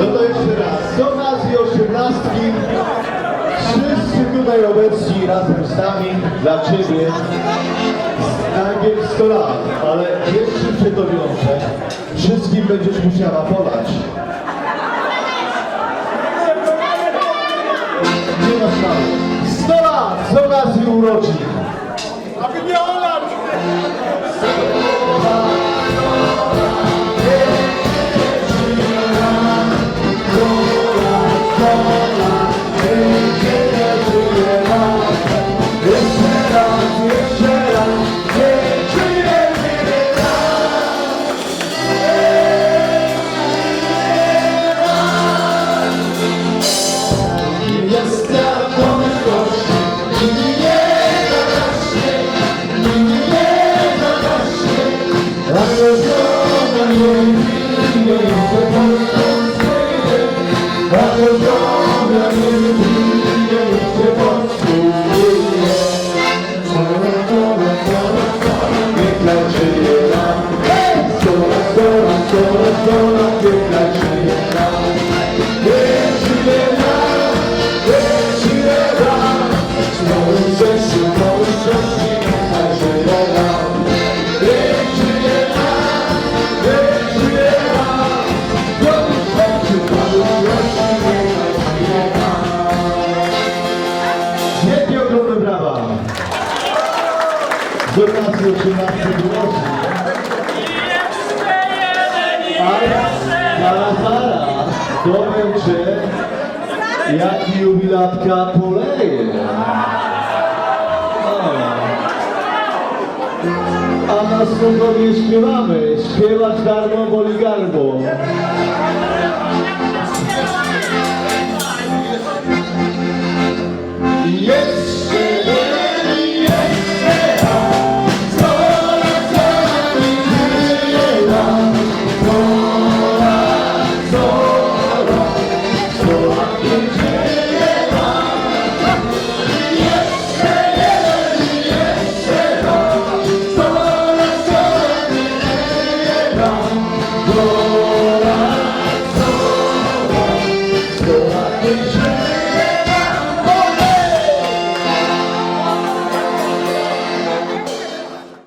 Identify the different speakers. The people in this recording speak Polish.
Speaker 1: No to jeszcze raz. Z okazji osiemnastki wszyscy tutaj obecni razem z nami dla Ciebie najpierw 100 lat, ale jeszcze przed to wiąże. Wszystkim będziesz musiała podać. Nie ma sprawy. 100 lat z okazji urodzin. Raz, jeszcze raz, Wielkie ogromne brawa! Z okazji 18 urodzin. Zaraz, zaraz, to będzie jak jubilatka poleje. A na Sądowie śpiewamy, śpiewać darmo boli gardło. Jeszcze